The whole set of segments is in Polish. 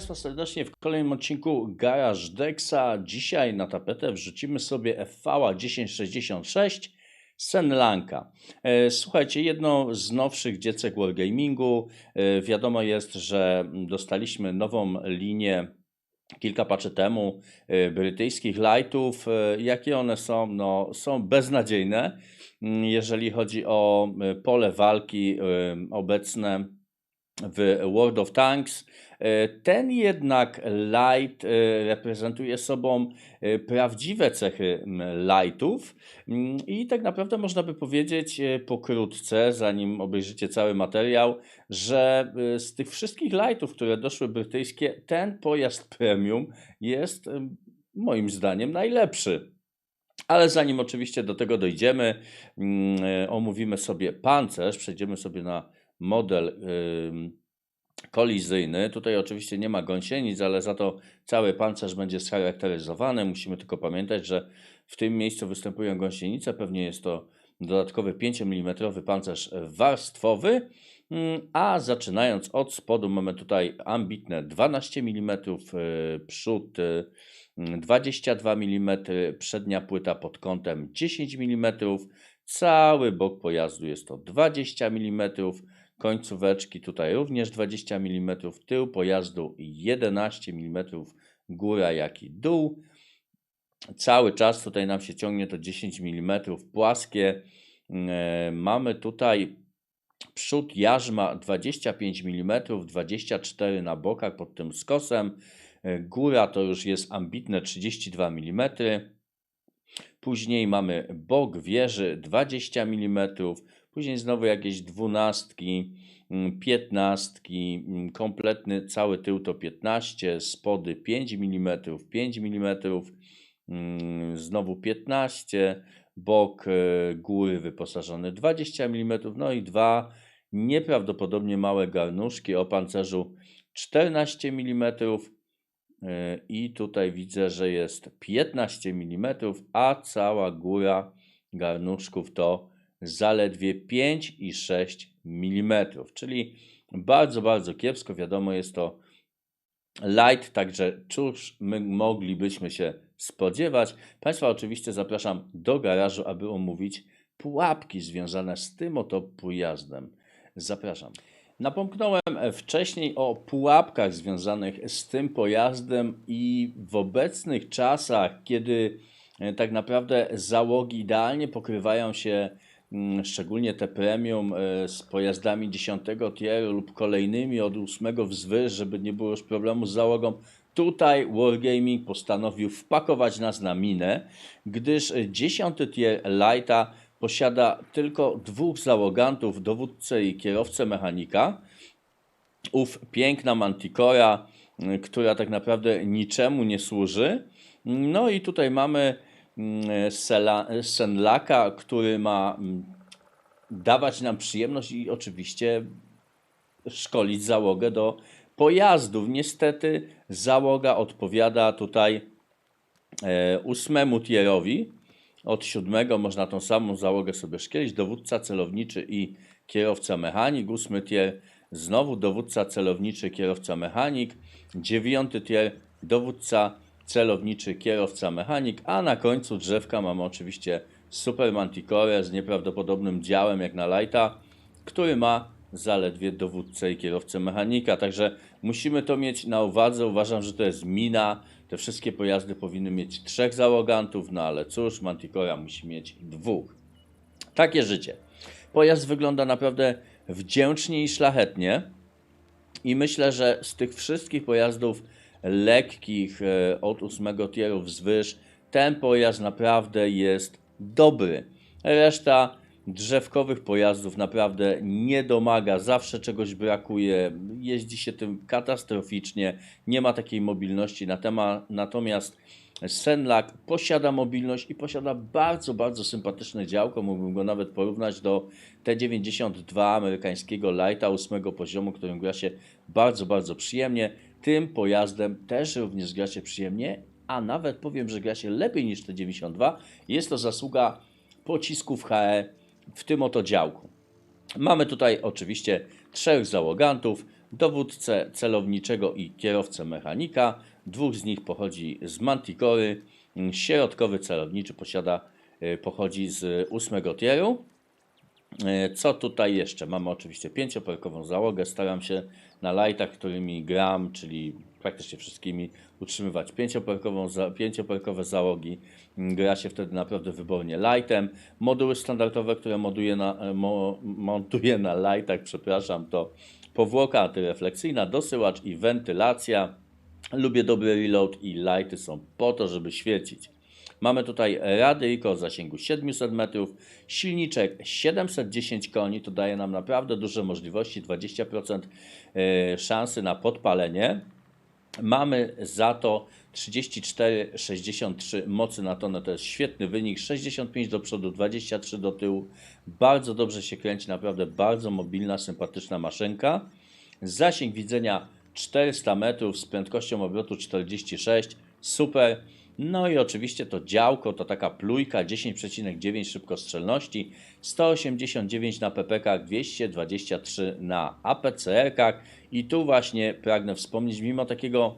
Państwa serdecznie w kolejnym odcinku Garage Dexa. Dzisiaj na tapetę wrzucimy sobie FV 1066 Senlanka. E, Słuchajcie, jedno z nowszych dziecek Wargamingu. E, Wiadomo jest, że dostaliśmy nową linię kilka paczy temu e, brytyjskich lightów. Jakie one są? No, są beznadziejne, mm, jeżeli chodzi o pole walki obecne w World of Tanks. E, Ten jednak light e, reprezentuje sobą e, prawdziwe cechy lightów Mm, i tak naprawdę można by powiedzieć pokrótce, zanim obejrzycie cały materiał, że z tych wszystkich lightów, które doszły brytyjskie, ten pojazd premium jest moim zdaniem najlepszy. Ale zanim oczywiście do tego dojdziemy, mm, omówimy sobie pancerz, przejdziemy sobie na model kolizyjny. Tutaj oczywiście nie ma gąsienic, ale za to cały pancerz będzie scharakteryzowany. Musimy tylko pamiętać, że w tym miejscu występują gąsienice. Pewnie jest to dodatkowy 5 mm pancerz warstwowy. Mm, A zaczynając od spodu mamy tutaj ambitne 12 mm, y, przód y, 22 mm, przednia płyta pod kątem 10 mm, cały bok pojazdu jest to 20 mm, końcóweczki tutaj również 20 mm, tył pojazdu 11 mm, góra jak i dół. Cały czas tutaj nam się ciągnie to 10 mm płaskie. E, Mamy tutaj przód jarzma 25 mm, 24 na bokach pod tym skosem. E, Góra to już jest ambitne 32 mm. Później mamy bok wieży 20 mm. Później znowu jakieś dwunastki, mm, piętnastki, mm, kompletny cały tył to 15, spody 5 mm, 5 mm, znowu 15, bok e, góry wyposażony 20 mm, no i dwa nieprawdopodobnie małe garnuszki o pancerzu 14 mm. e, I tutaj widzę, że jest 15 mm, a cała góra garnuszków to zaledwie 5 i 6 mm, czyli bardzo, bardzo kiepsko. Wiadomo, jest to light, także cóż my moglibyśmy się spodziewać. Państwa oczywiście zapraszam do garażu, aby omówić pułapki związane z tym oto pojazdem. Zapraszam. Napomknąłem wcześniej o pułapkach związanych z tym pojazdem i w obecnych czasach, kiedy tak naprawdę załogi idealnie pokrywają się, szczególnie te premium, e, z pojazdami 10 tieru lub kolejnymi od 8 wzwyż, żeby nie było już problemu z załogą. Tutaj Wargaming postanowił wpakować nas na minę, gdyż 10 tier Lighta posiada tylko dwóch załogantów, dowódcę i kierowcę mechanika. Ów piękna Manticora, y, która tak naprawdę niczemu nie służy. No i tutaj mamy mm, Senlaka, który ma mm, dawać nam przyjemność i oczywiście szkolić załogę do pojazdów. Niestety załoga odpowiada tutaj e, ósmemu tierowi. Od siódmego można tą samą załogę sobie szkielić. Dowódca celowniczy i kierowca mechanik. Ósmy tier znowu dowódca celowniczy, kierowca mechanik. Dziewiąty tier dowódca celowniczy, kierowca mechanik. A na końcu drzewka mamy oczywiście Super Manticore z nieprawdopodobnym działem jak na Lighta, który ma zaledwie dowódcę i kierowcę mechanika. Także musimy to mieć na uwadze. Uważam, że to jest mina. Te wszystkie pojazdy powinny mieć trzech załogantów, no ale cóż, Manticora musi mieć dwóch. Takie życie. Pojazd wygląda naprawdę wdzięcznie i szlachetnie. I myślę, że z tych wszystkich pojazdów lekkich e, od 8 tieru wzwyż, ten pojazd naprawdę jest dobry. Reszta drzewkowych pojazdów naprawdę nie domaga, zawsze czegoś brakuje, jeździ się tym katastroficznie, nie ma takiej mobilności. Natomiast Senlak posiada mobilność i posiada bardzo, bardzo sympatyczne działko. Mógłbym go nawet porównać do T92 amerykańskiego Lighta 8 poziomu, którym gra się bardzo, bardzo przyjemnie. Tym pojazdem też również gra się przyjemnie, a nawet powiem, że gra się lepiej niż T92. Jest to zasługa pocisków HE w tym oto działku. Mamy tutaj oczywiście trzech załogantów, dowódcę celowniczego i kierowcę mechanika. Dwóch z nich pochodzi z Manticory. Środkowy celowniczy posiada, y, pochodzi z ósmego tieru. E, Co tutaj jeszcze? Mamy oczywiście pięcioperkową załogę. Staram się na lightach, którymi gram, czyli praktycznie wszystkimi, utrzymywać pięcioperkową, za- pięcioperkowe załogi. Gra się wtedy naprawdę wybornie lightem. Moduły standardowe, które moduję na, mo, montuję na lightach, przepraszam, to powłoka antyrefleksyjna, dosyłacz i wentylacja. Lubię dobry reload i lighty są po to, żeby świecić. Mamy tutaj radyjko o zasięgu 700 metrów, silniczek 710 koni, to daje nam naprawdę duże możliwości, 20% e, szansy na podpalenie. Mamy za to 34,63 mocy na tonę, to jest świetny wynik, 65 do przodu, 23 do tyłu, bardzo dobrze się kręci, naprawdę bardzo mobilna, sympatyczna maszynka. Zasięg widzenia 400 metrów z prędkością obrotu 46, super. No i oczywiście to działko to taka plujka 10,9 szybkostrzelności, 189 na PPK, 223 na APCR-kach i tu właśnie pragnę wspomnieć, mimo takiego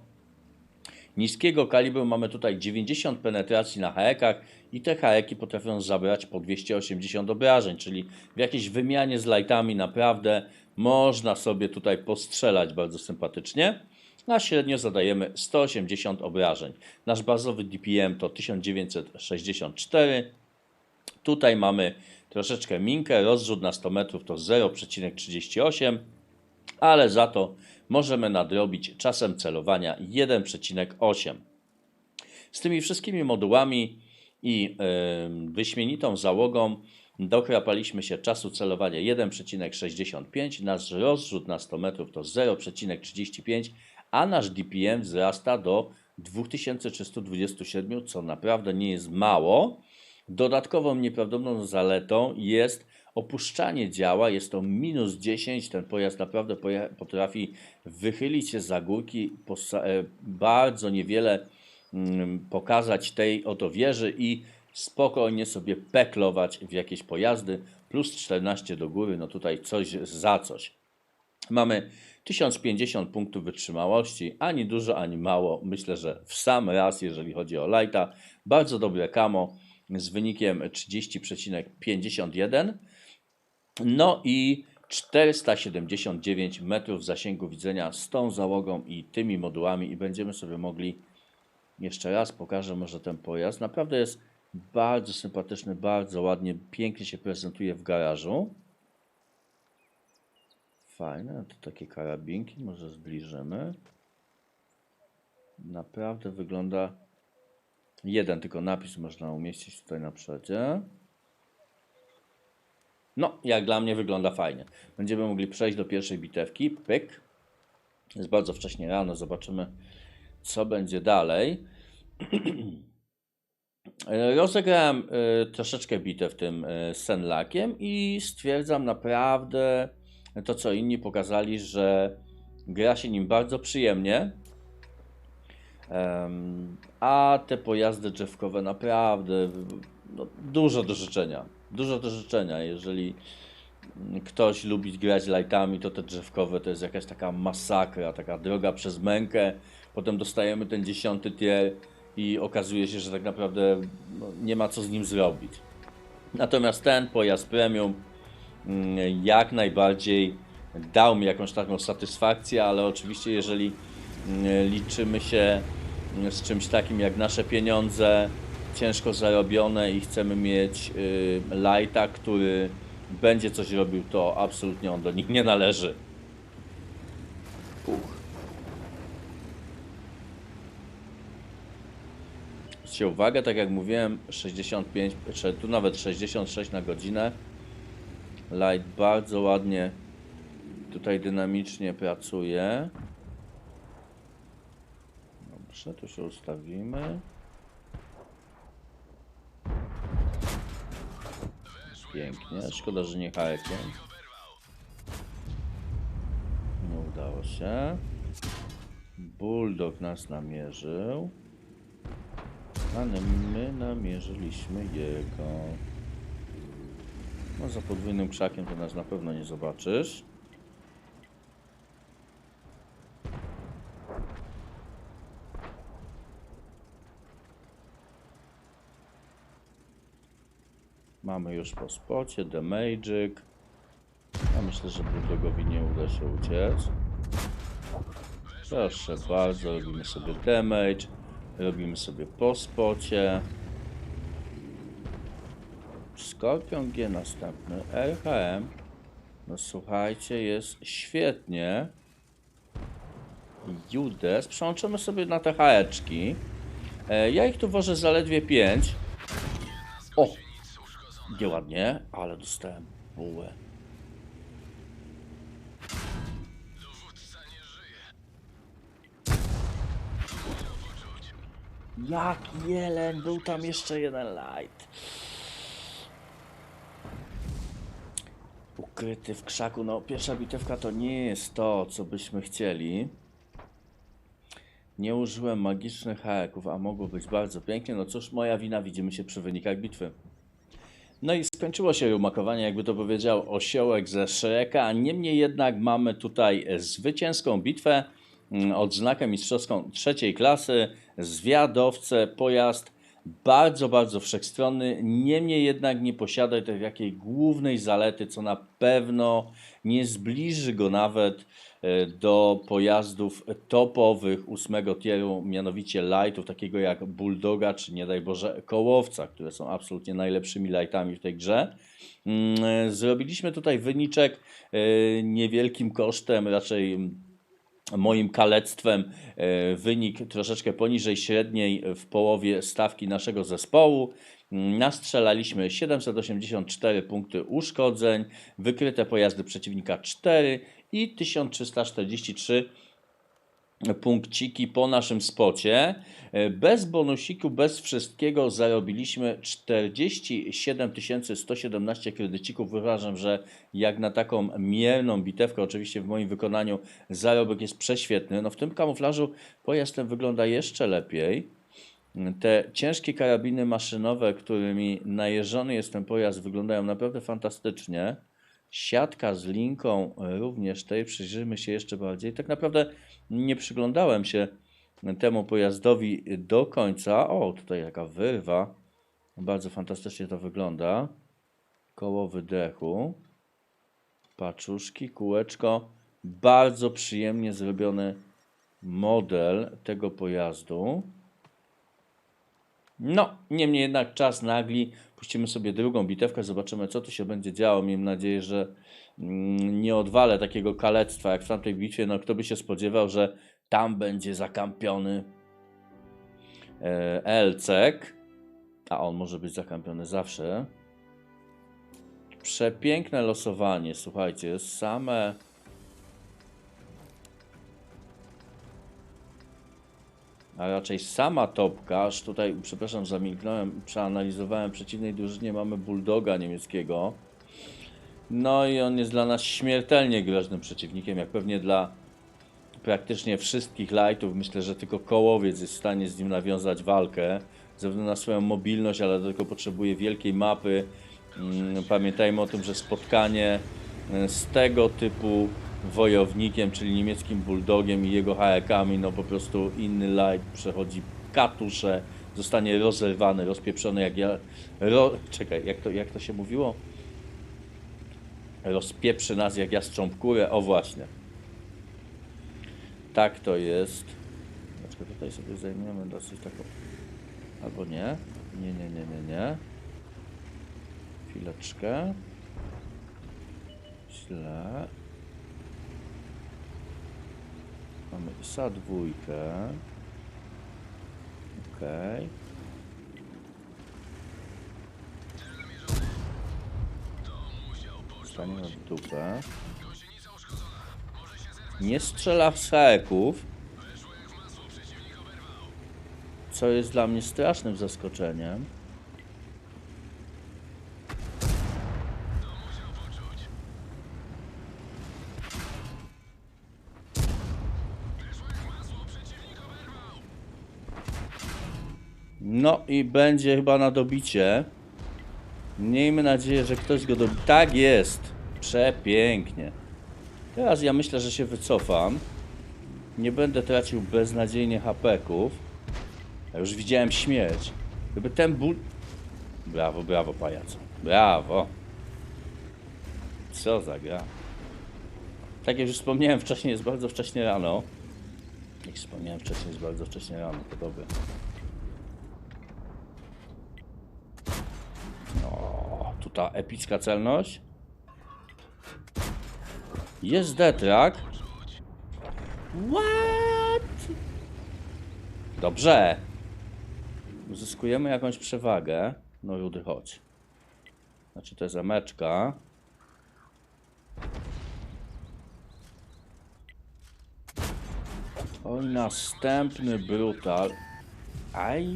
niskiego kalibru mamy tutaj 90 penetracji na haekach i te haeki potrafią zabrać po 280 obrażeń, czyli w jakiejś wymianie z lightami naprawdę można sobie tutaj postrzelać bardzo sympatycznie. A średnio zadajemy 180 obrażeń. Nasz bazowy DPM to 1964. Tutaj mamy troszeczkę minkę, rozrzut na 100 metrów to 0,38, ale za to możemy nadrobić czasem celowania 1,8. Z tymi wszystkimi modułami i yy, wyśmienitą załogą dochrapaliśmy się czasu celowania 1,65, nasz rozrzut na 100 metrów to 0,35, a nasz DPM wzrasta do 2327, co naprawdę nie jest mało. Dodatkową nieprawdopodobną zaletą jest opuszczanie działa, jest to minus 10. Ten pojazd naprawdę potrafi wychylić się za górki, e, bardzo niewiele mm, pokazać tej oto wieży i spokojnie sobie peklować w jakieś pojazdy. Plus 14 do góry, no tutaj coś za coś. Mamy 1050 punktów wytrzymałości, ani dużo, ani mało. Myślę, że w sam raz, jeżeli chodzi o lighta. Bardzo dobre camo z wynikiem 30,51. No i 479 metrów zasięgu widzenia z tą załogą i tymi modułami i będziemy sobie mogli jeszcze raz pokażę może ten pojazd. Naprawdę jest bardzo sympatyczny, bardzo ładnie, pięknie się prezentuje w garażu. Fajne, to takie karabinki, może zbliżymy. Naprawdę wygląda. Jeden tylko napis można umieścić tutaj na przodzie. No, jak dla mnie wygląda fajnie. Będziemy mogli przejść do pierwszej bitewki. Pyk. Jest bardzo wcześnie rano, zobaczymy co będzie dalej. Rozegrałem e, troszeczkę bitew tym e, Senlakiem i stwierdzam naprawdę to, co inni pokazali, że gra się nim bardzo przyjemnie. Em, a te pojazdy drzewkowe naprawdę no, dużo do życzenia. Dużo do życzenia. Jeżeli ktoś lubi grać lightami, to te drzewkowe to jest jakaś taka masakra, taka droga przez mękę. Potem dostajemy ten dziesiąty tier i okazuje się, że tak naprawdę no, nie ma co z nim zrobić. Natomiast ten pojazd premium jak najbardziej dał mi jakąś taką satysfakcję, ale oczywiście jeżeli mm, liczymy się mm, z czymś takim jak nasze pieniądze ciężko zarobione i chcemy mieć y, lighta, który będzie coś robił, to absolutnie on do nich nie należy. Uch. Zwróćcie uwagę, tak jak mówiłem, 65, czy tu nawet 66 na godzinę. Light bardzo ładnie tutaj dynamicznie pracuje. Dobrze, tu się ustawimy. Pięknie, szkoda, że nie hakiem. Nie udało się. Bulldog nas namierzył. A my namierzyliśmy jego. No za podwójnym krzakiem to nas na pewno nie zobaczysz. Mamy już po spocie, Magic. Ja myślę, że Bulldogowi nie uda się uciec. Proszę bardzo, robimy sobie damage. Robimy sobie po spocie. Skorpion G następny. RHM. No słuchajcie, jest świetnie. Judes. Przełączymy sobie na te haeczki. E, ja ich tu wożę zaledwie 5. O! Nieładnie, ale dostałem bułę. Jak jeleń, był tam jeszcze jeden light. Ukryty w krzaku. No, pierwsza bitewka to nie jest to, co byśmy chcieli. Nie użyłem magicznych haeków, a mogło być bardzo pięknie. No cóż, moja wina, widzimy się przy wynikach bitwy. No i skończyło się rumakowanie, jakby to powiedział osiołek ze Shreka. Niemniej jednak mamy tutaj zwycięską bitwę, mm, odznakę mistrzowską trzeciej klasy, zwiadowcę, pojazd bardzo, bardzo wszechstronny. Niemniej jednak nie posiada tej jakiej głównej zalety, co na pewno nie zbliży go nawet e, do pojazdów topowych ósmego tieru, mianowicie lightów, takiego jak Bulldoga, czy nie daj Boże Kołowca, które są absolutnie najlepszymi lightami w tej grze. Mm, e, Zrobiliśmy tutaj wyniczek e, niewielkim kosztem, raczej moim kalectwem e, wynik troszeczkę poniżej średniej w połowie stawki naszego zespołu. Mm, Nastrzelaliśmy 784 punkty uszkodzeń, wykryte pojazdy przeciwnika 4 i 1343 punkciki po naszym spocie. E, Bez bonusiku, bez wszystkiego zarobiliśmy 47 117 kredycików. Uważam, że jak na taką mierną bitewkę, oczywiście w moim wykonaniu zarobek jest prześwietny. No w tym kamuflażu pojazd ten wygląda jeszcze lepiej. Te ciężkie karabiny maszynowe, którymi najeżony jest ten pojazd, wyglądają naprawdę fantastycznie. Siatka z linką również tej, przyjrzymy się jeszcze bardziej. Tak naprawdę nie przyglądałem się temu pojazdowi do końca. O, tutaj jaka wyrwa. Bardzo fantastycznie to wygląda. Koło wydechu. Paczuszki, kółeczko. Bardzo przyjemnie zrobiony model tego pojazdu. No, niemniej jednak czas nagli. Puścimy sobie drugą bitewkę, zobaczymy co tu się będzie działo. Miejmy nadzieję, że mm, nie odwalę takiego kalectwa jak w tamtej bitwie. No, kto by się spodziewał, że tam będzie zakampiony e, Elcek. A on może być zakampiony zawsze. Przepiękne losowanie, słuchajcie, same. A raczej sama topka, tutaj, przepraszam, zamilknąłem, przeanalizowałem przeciwnej drużynie, mamy Bulldoga niemieckiego. No i on jest dla nas śmiertelnie groźnym przeciwnikiem, jak pewnie dla praktycznie wszystkich lightów. Myślę, że tylko kołowiec jest w stanie z nim nawiązać walkę, ze względu na swoją mobilność, ale tego potrzebuje wielkiej mapy. Mm, Pamiętajmy o tym, że spotkanie e, z tego typu wojownikiem, czyli niemieckim bulldogiem i jego haekami, no po prostu inny light przechodzi katusze, zostanie rozerwany, rozpieprzony jak ja... Ro, czekaj, jak to, jak to się mówiło? Rozpieprzy nas jak jastrząb kurę, o właśnie. Tak to jest. Dlaczego tutaj sobie zajmiemy dosyć taką... Albo nie. Nie, nie, nie, nie, nie. Chwileczkę. Źle. Mamy SA dwójkę. Okej. Staniemy w dupę. Nie strzela w saeków. Co jest dla mnie strasznym zaskoczeniem. No i będzie chyba na dobicie. Miejmy nadzieję, że ktoś go dobi... Tak jest! Przepięknie. Teraz ja myślę, że się wycofam. Nie będę tracił beznadziejnie hapeków. Ja już widziałem śmierć. Gdyby ten ból... Brawo, brawo, pajacu. Brawo. Co za gra. Tak jak już wspomniałem wcześniej, jest bardzo wcześnie rano. Jak wspomniałem wcześniej, jest bardzo wcześnie rano, to dobre. O, tu ta epicka celność. Jest detrak. What? Dobrze. Uzyskujemy jakąś przewagę. No Rudy, chodź. Znaczy to jest zameczka. Oj, następny brutal. Aj,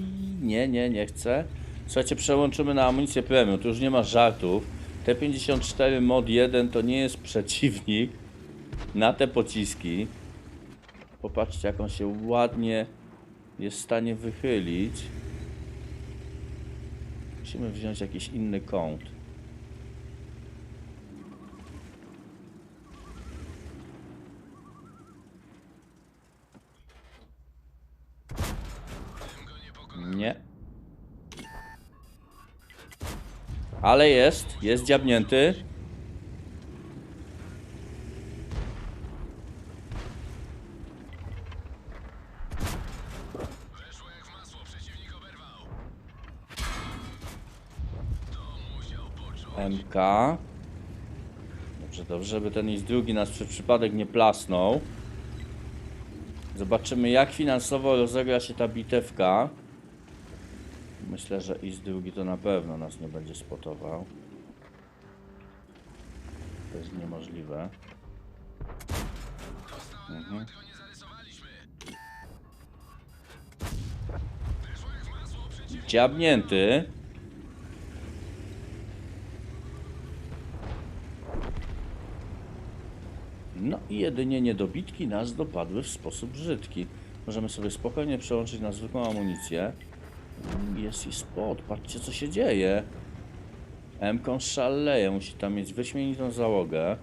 nie, nie, nie chcę. Słuchajcie, przełączymy na amunicję premium, tu już nie ma żartów. T54 mod 1 to nie jest przeciwnik na te pociski. Popatrzcie, jak on się ładnie jest w stanie wychylić. Musimy wziąć jakiś inny kąt. Nie. Ale jest, jest dziabnięty. MK. Dobrze, dobrze, żeby ten i drugi nas przez przypadek nie plasnął. Zobaczymy, jak finansowo rozegra się ta bitewka. Myślę, że i z drugi to na pewno nas nie będzie spotował. To jest niemożliwe. Mhm. Dziabnięty. No i jedynie niedobitki nas dopadły w sposób brzydki. Możemy sobie spokojnie przełączyć na zwykłą amunicję. Jest i spot, patrzcie co się dzieje. M-kon szaleje, musi tam mieć wyśmienitą załogę.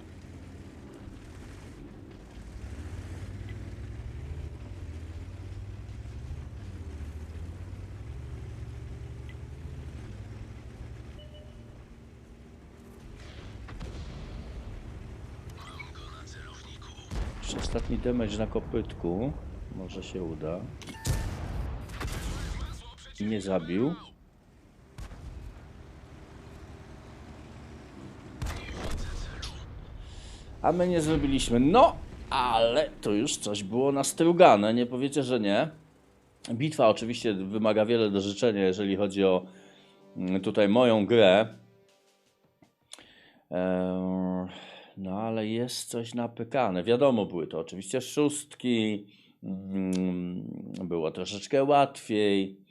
Ostatni damage na kopytku. Może się uda. Nie zabił. A my nie zrobiliśmy. No, ale to już coś było nastrugane, nie powiecie, że nie. Bitwa oczywiście wymaga wiele do życzenia, jeżeli chodzi o mm, tutaj moją grę. Eee, no ale jest coś napykane. Wiadomo, były to oczywiście szóstki. mm, Było troszeczkę łatwiej.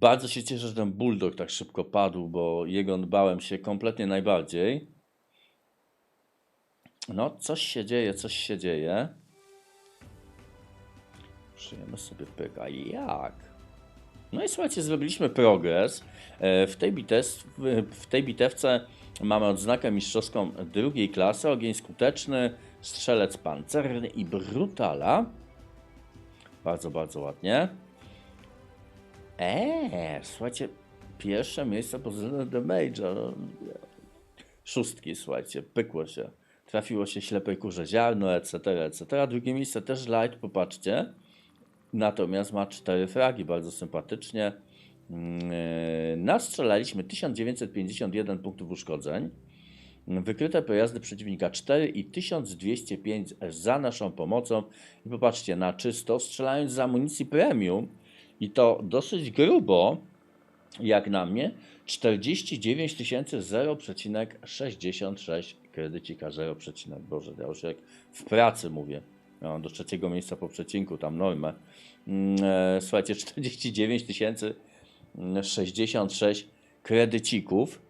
Bardzo się cieszę, że ten bulldog tak szybko padł, bo jego bałem się kompletnie najbardziej. No, coś się dzieje, coś się dzieje. Przyjemy sobie pyka. Jak? No i słuchajcie, zrobiliśmy progres. E, W tej, bitew, w tej bitewce mamy odznakę mistrzowską drugiej klasy, ogień skuteczny, strzelec pancerny i brutala. Bardzo, bardzo ładnie. Eee, słuchajcie, pierwsze miejsce pod względem damage'a. no. Szóstki, słuchajcie, pykło się. Trafiło się ślepej kurze ziarno, etc., etc. Drugie miejsce też light, popatrzcie. Natomiast ma cztery fragi, bardzo sympatycznie. Mm, Nastrzelaliśmy 1951 punktów uszkodzeń. Wykryte pojazdy przeciwnika 4 i 1205 za naszą pomocą. I popatrzcie, na czysto, strzelając z amunicji premium i to dosyć grubo, jak na mnie, 49 tysięcy 0,66 kredycika 0, Boże, ja już jak w pracy mówię. Ja do trzeciego miejsca po przecinku, tam normę. Mm, e, Słuchajcie, 49 tysięcy 66 kredycików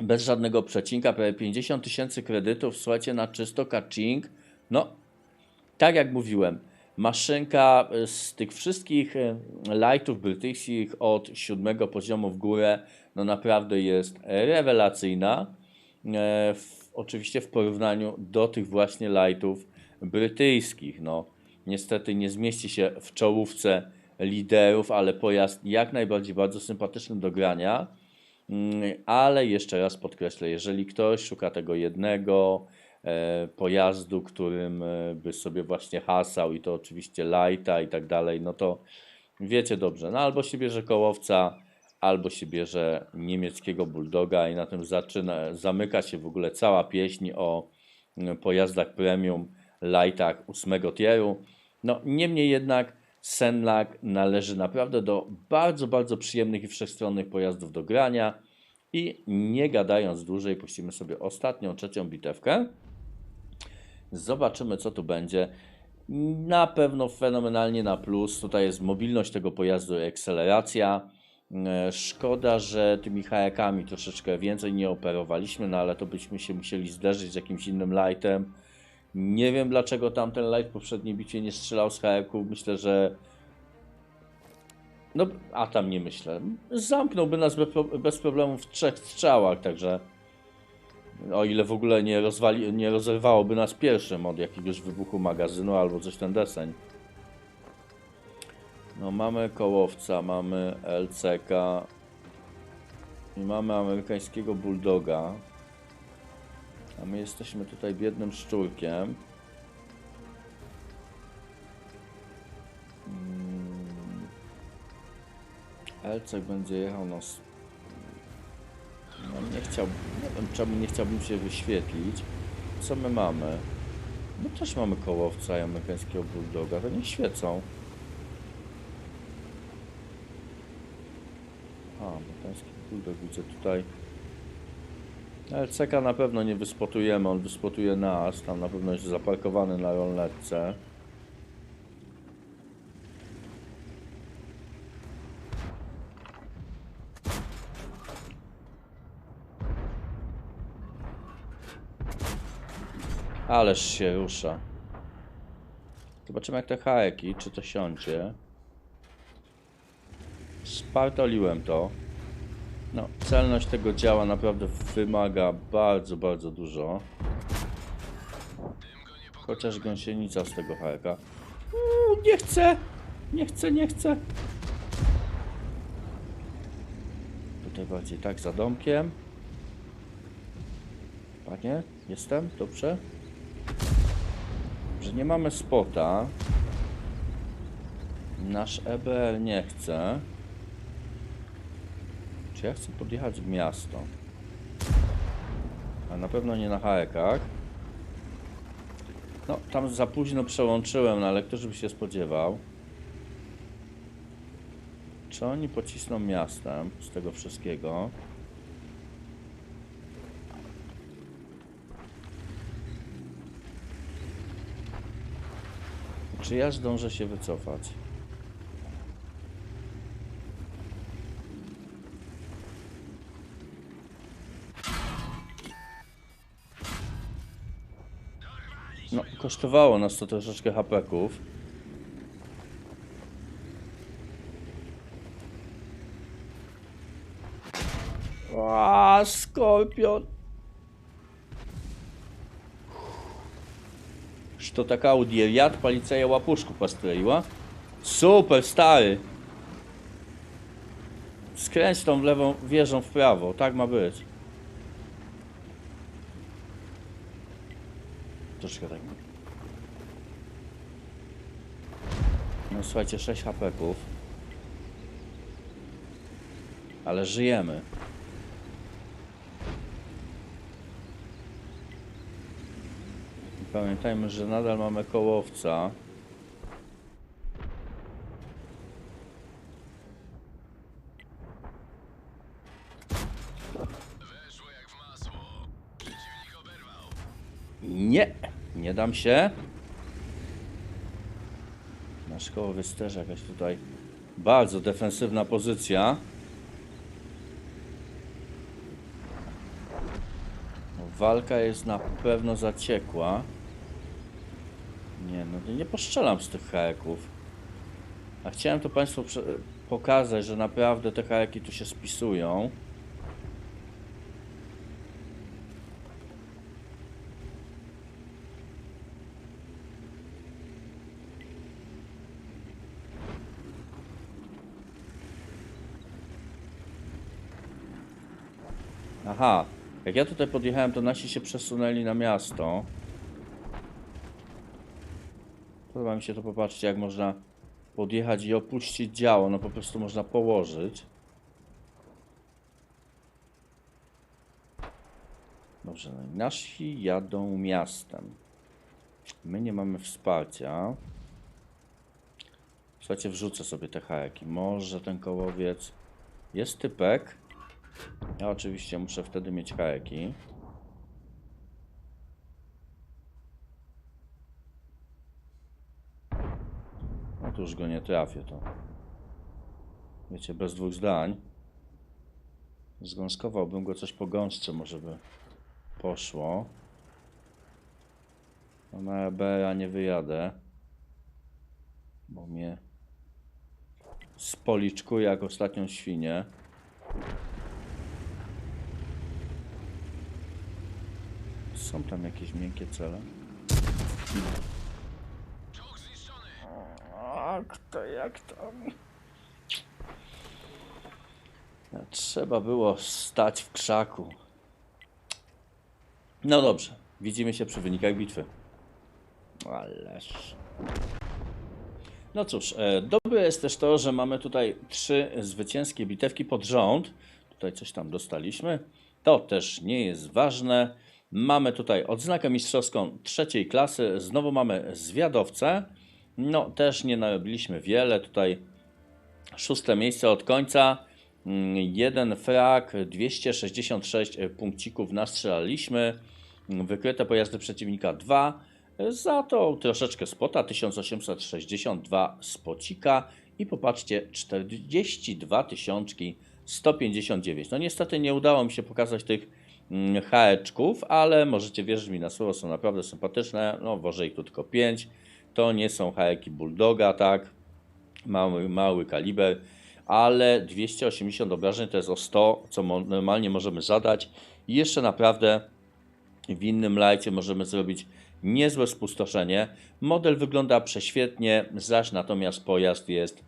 bez żadnego przecinka, prawie 50 tysięcy kredytów, słuchajcie, na czysto catching. No, tak jak mówiłem, maszynka y, z tych wszystkich y, lightów brytyjskich od siódmego poziomu w górę no naprawdę jest rewelacyjna. E, w, oczywiście w porównaniu do tych właśnie lightów brytyjskich. No, niestety nie zmieści się w czołówce liderów, ale pojazd jak najbardziej bardzo sympatyczny do grania. Mm, Ale jeszcze raz podkreślę, jeżeli ktoś szuka tego jednego pojazdu, którym e, by sobie właśnie hasał i to oczywiście lighta i tak dalej, no to wiecie dobrze, no albo się bierze kołowca, albo się bierze niemieckiego bulldoga i na tym zaczyna, zamyka się w ogóle cała pieśń o mm, pojazdach premium, lightach ósmego tieru. No niemniej jednak Senlak należy naprawdę do bardzo, bardzo przyjemnych i wszechstronnych pojazdów do grania. I nie gadając dłużej, puścimy sobie ostatnią, trzecią bitewkę. Zobaczymy, co tu będzie. Na pewno fenomenalnie na plus. Tutaj jest mobilność tego pojazdu i akceleracja. E, Szkoda, że tymi hajakami troszeczkę więcej nie operowaliśmy, no ale to byśmy się musieli zderzyć z jakimś innym lightem. Nie wiem dlaczego tamten light w poprzedniej bitwie nie strzelał z hajaku. Myślę, że. No, a tam nie myślę. Zamknąłby nas bez problemu w trzech strzałach, także. O ile w ogóle nie, rozwali, nie rozerwałoby nas pierwszym od jakiegoś wybuchu magazynu albo coś ten deseń. No mamy kołowca, mamy LCK i mamy amerykańskiego bulldoga. A my jesteśmy tutaj biednym szczurkiem. Mm. Elcek będzie jechał na... No nie chciałbym, nie wiem czemu nie chciałbym się wyświetlić. Co my mamy? My też mamy kołowca i amerykańskiego bulldoga, to nie świecą. A, amerykański bulldog widzę tutaj. LCK na pewno nie wyspotujemy, on wyspotuje nas, tam na pewno jest zaparkowany na rolnetce. Ależ się rusza. Zobaczymy jak te hajeki, czy to siądzie. Spartoliłem to. No, celność tego działa naprawdę wymaga bardzo, bardzo dużo. Chociaż gąsienica z tego hajeka. Uuu, nie chcę! Nie chcę, nie chcę! Tutaj bardziej tak, za domkiem. Panie, jestem? Dobrze? Że nie mamy spota. Nasz EBR nie chce. Czy ja chcę podjechać w miasto? A na pewno nie na hajekach. No, tam za późno przełączyłem, no ale ktoś by się spodziewał. Czy oni pocisną miastem z tego wszystkiego? Czy ja zdążę się wycofać? No, kosztowało nas to troszeczkę hapeków. Skorpion. Что така удивят, полиция łapушку postroiła. Super, stary. Skręć tą lewą wieżą w prawo, tak ma być. Troszkę tak. No słuchajcie, 6 hapeków. Ale żyjemy. Pamiętajmy, że nadal mamy kołowca. Nie, nie dam się. Nasz kołowy sterz jakaś tutaj bardzo defensywna pozycja. Walka jest na pewno zaciekła. Nie, no nie, nie poszczelam z tych haeków. A chciałem to Państwu pokazać, że naprawdę te haeki tu się spisują. Aha, jak ja tutaj podjechałem, to nasi się przesunęli na miasto. Podoba mi się to, popatrzcie, jak można podjechać i opuścić działo. No po prostu można położyć. Dobrze, no nasi jadą miastem. My nie mamy wsparcia. Słuchajcie, wrzucę sobie te hajeki. Może ten kołowiec... Jest typek. Ja oczywiście muszę wtedy mieć hajeki. Tu już go nie trafię, to... Wiecie, bez dwóch zdań. Zgąskowałbym go coś po gąsce, może by poszło. No na EBA nie wyjadę. Bo mnie spoliczkuje jak ostatnią świnię. Są tam jakieś miękkie cele? Jak to, jak to? Trzeba było stać w krzaku. No dobrze, widzimy się przy wynikach bitwy. Ależ. No cóż, e, dobre jest też to, że mamy tutaj trzy zwycięskie bitewki pod rząd. Tutaj coś tam dostaliśmy. To też nie jest ważne. Mamy tutaj odznakę mistrzowską trzeciej klasy. Znowu mamy zwiadowcę. No, też nie narobiliśmy wiele. Tutaj szóste miejsce od końca. Mm, Jeden frag, 266 punkcików nastrzelaliśmy. Wykryte pojazdy przeciwnika 2. Za to troszeczkę spota, 1862 spocika i popatrzcie, 42 tysiączki 159. No niestety nie udało mi się pokazać tych mm, haeczków, ale możecie wierzyć mi na słowo, są naprawdę sympatyczne. No ich tu tylko 5. To nie są haeki Bulldoga, tak? Mały, mały kaliber, ale 280 obrażeń to jest o 100, co normalnie możemy zadać. I jeszcze naprawdę w innym lajcie możemy zrobić niezłe spustoszenie. Model wygląda prześwietnie, zaś natomiast pojazd jest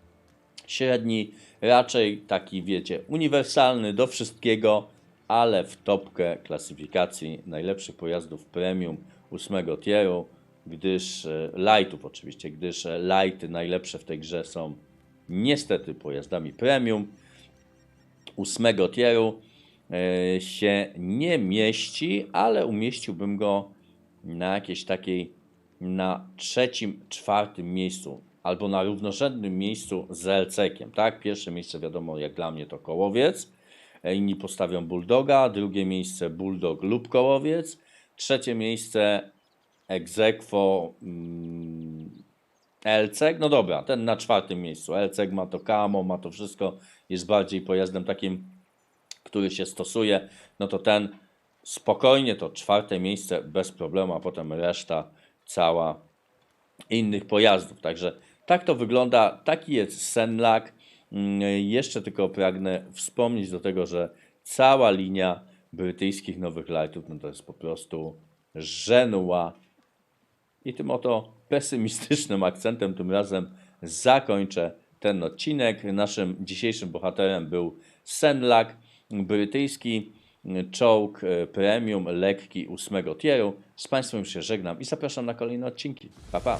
średni, raczej taki wiecie, uniwersalny do wszystkiego, ale w topkę klasyfikacji najlepszych pojazdów premium 8 tieru, gdyż e, lightów oczywiście, gdyż e, lighty najlepsze w tej grze są niestety pojazdami premium 8 tieru. E, się nie mieści, ale umieściłbym go na jakiejś takiej na trzecim, czwartym miejscu albo na równorzędnym miejscu z LC-kiem, tak? Pierwsze miejsce wiadomo jak dla mnie to Kołowiec, inni postawią Bulldoga, drugie miejsce Bulldog lub Kołowiec, trzecie miejsce Exequo mm, LCEG, no dobra, ten na czwartym miejscu. LCEG ma to kamo, ma to wszystko, jest bardziej pojazdem takim, który się stosuje, no to ten spokojnie to czwarte miejsce bez problemu, a potem reszta cała innych pojazdów. Także tak to wygląda, taki jest Senlak. Mm, Jeszcze tylko pragnę wspomnieć do tego, że cała linia brytyjskich nowych lightów no to jest po prostu żenua. I tym oto pesymistycznym akcentem tym razem zakończę ten odcinek. Naszym dzisiejszym bohaterem był Senlak, brytyjski czołg e, premium lekki ósmego tieru. Z Państwem już się żegnam i zapraszam na kolejne odcinki. Pa, pa!